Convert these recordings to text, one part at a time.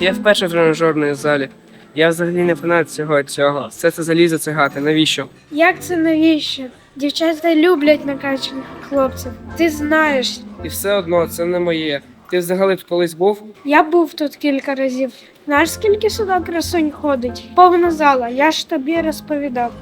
Я вперше в тренажерній залі. Я взагалі не фанат всього цього. Все це залізо цигати. Навіщо? Як це навіщо? Дівчата люблять накачаних хлопців. Ти знаєш, І все одно це не моє. Ти взагалі б колись був? я був тут кілька разів. Знаєш, скільки сюди красунь ходить? Повна зала, я ж тобі розповідав.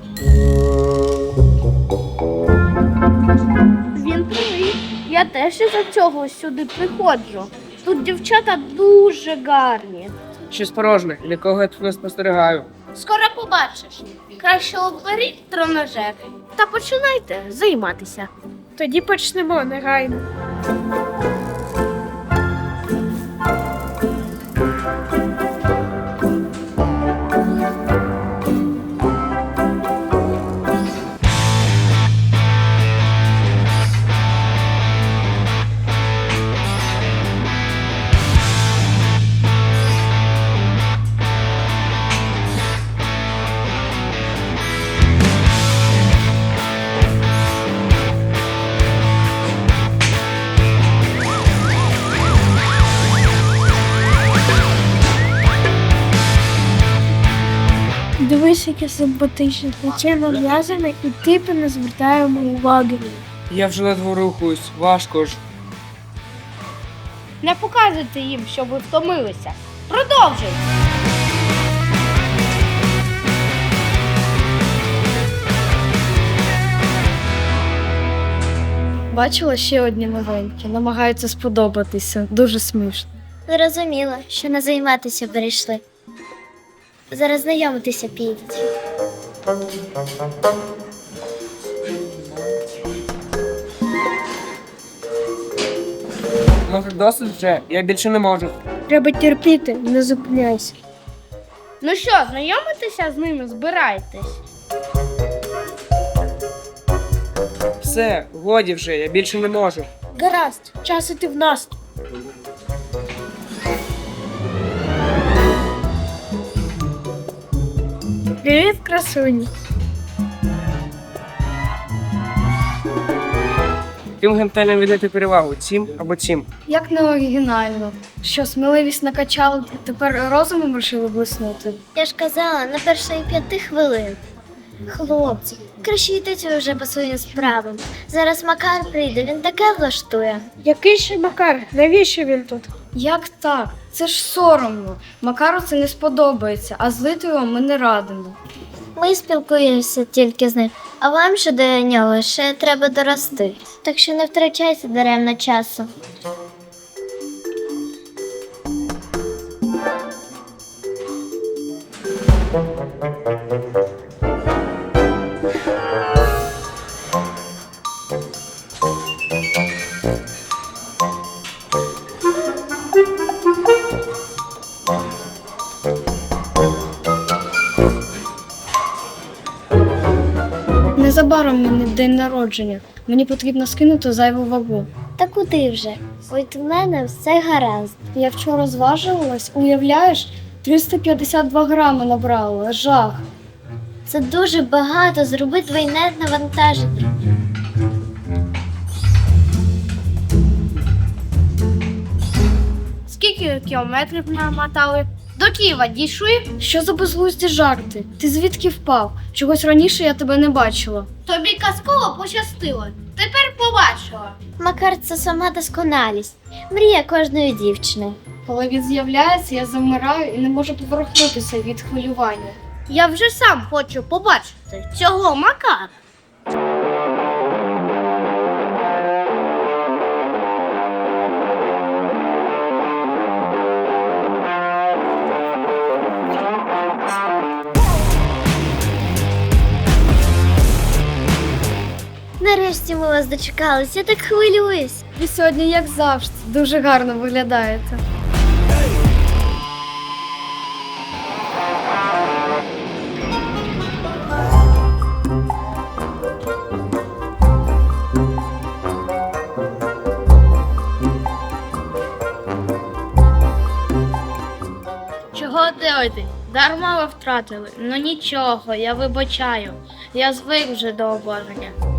Він правий. Я теж із-за цього сюди приходжу. Тут дівчата дуже гарні. Щось порожне, нікого я тут не спостерігаю. Скоро побачиш. Краще оберіть тренажер та починайте займатися. Тоді почнемо негайно. Яке симпатичне, плече нав'язане і типи не звертаємо уваги. Я вже ледве рухаюсь, важко ж. Не показуйте їм, що ви втомилися. Продовжуй. Бачила ще одні новенькі, намагаються сподобатися. Дуже смішно. Зрозуміло, що не займатися прийшли. Зараз знайомитися підуть. Може, досить вже? Я більше не можу. Треба терпіти, не зупиняйся. Ну що, знайомитися з ними збирайтесь. Все, годі вже, я більше не можу. Гаразд, час іти в наступ. Привіт, красуні. Тим гентелям віддати перевагу цим або цим. Як не оригінально. Що, сміливість накачали, тепер розумом вирішили блиснути? Я ж казала, на першої п'яти хвилин. Хлопці, краще йдіть вже по своїм справам. Зараз Макар прийде, він таке влаштує. Який ще Макар? Навіщо він тут? Як так? Це ж соромно. Макару це не сподобається, а злити його ми не радимо. Ми спілкуємося тільки з ним, а вам ще до нього ще треба дорости. Так що не втрачайте даремно часу. Незабаром мене день народження. Мені потрібно скинути зайву вагу. Та куди вже? От в мене все гаразд. Я вчора зважувалась, уявляєш, 352 грами набрала. Жах. Це дуже багато, зроби двойне навантаження. Скільки кілометрів намотали? До Києва дійшли? Що за безглузді жарти? Ти звідки впав? Чогось раніше я тебе не бачила. Тобі казково пощастило. Тепер побачила. Макар це сама досконалість, мрія кожної дівчини. Коли він з'являється, я замираю і не можу поворухнутися від хвилювання. Я вже сам хочу побачити цього Макара. Ми вас дочекались, я так хвилююсь. Ви сьогодні, як завжди, дуже гарно виглядаєте. Чого дивитись? Дарма ви втратили. Ну нічого, я вибачаю. Я звик вже до обоження.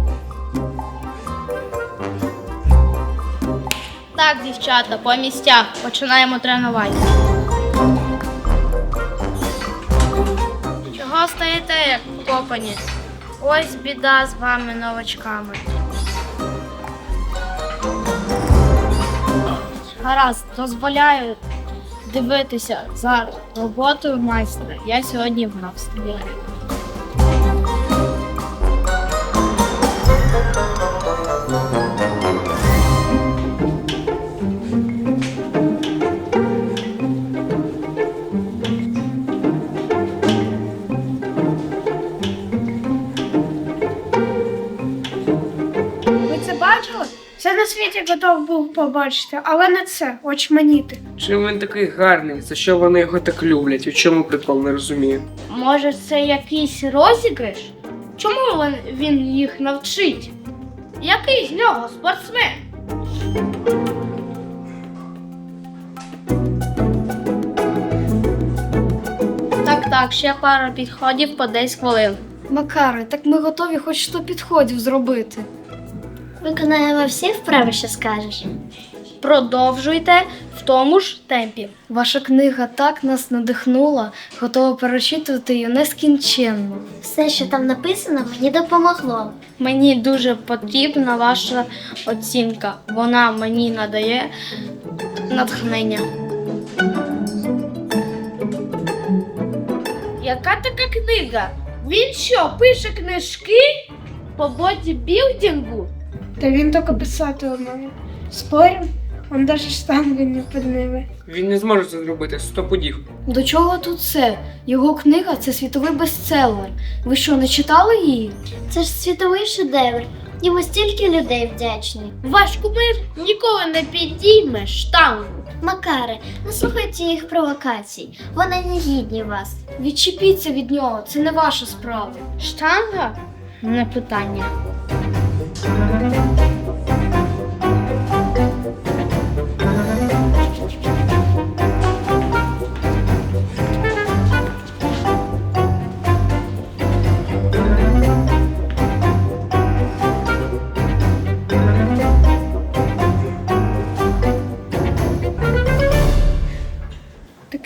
Так, дівчата, по місцях починаємо тренування. Чого стоїте, як вкопані? Ось біда з вами новачками. Гаразд, дозволяю дивитися за роботою майстра. Я сьогодні в навстрій. Все на світі готов був побачити, але не це, очманіти. Чим він такий гарний? За що вони його так люблять? У чому прикол не розумію? Може, це якийсь розіграш? Чому він, він їх навчить? Який з нього спортсмен? Так, так, ще пара підходів по 10 хвилин. Макаре, так ми готові хоч 100 підходів зробити. Виконаємо всі вправи, що скажеш. Продовжуйте в тому ж темпі. Ваша книга так нас надихнула, готова перечитувати її нескінченно. Все, що там написано, мені допомогло. Мені дуже потрібна ваша оцінка. Вона мені надає натхнення. Яка така книга? Він що, пише книжки по бодібілдингу? Та він тільки писати вміє. Спорим, он даже штанги не підніме. Він не зможе це зробити, сто пудів. До чого тут це? Його книга це світовий бестселер. Ви що, не читали її? Це ж світовий шедевр. Йому стільки людей вдячні. Ваш кумир ніколи не підійме штангу. Макаре, не слухайте їх провокацій. Вони не гідні вас. Відчепіться від нього, це не ваша справа. Штанга? Не питання. Так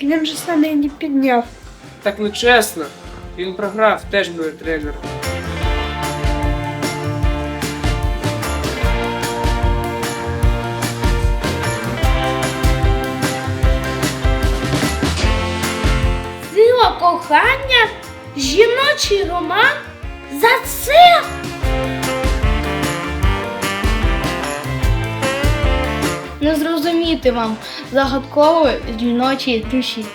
він же саме не підняв. Так не чесно. Він програв, теж буде тренер. Сила кохання? Жіночий роман? За це? Не зрозуміти вам загадкової жіночої душі.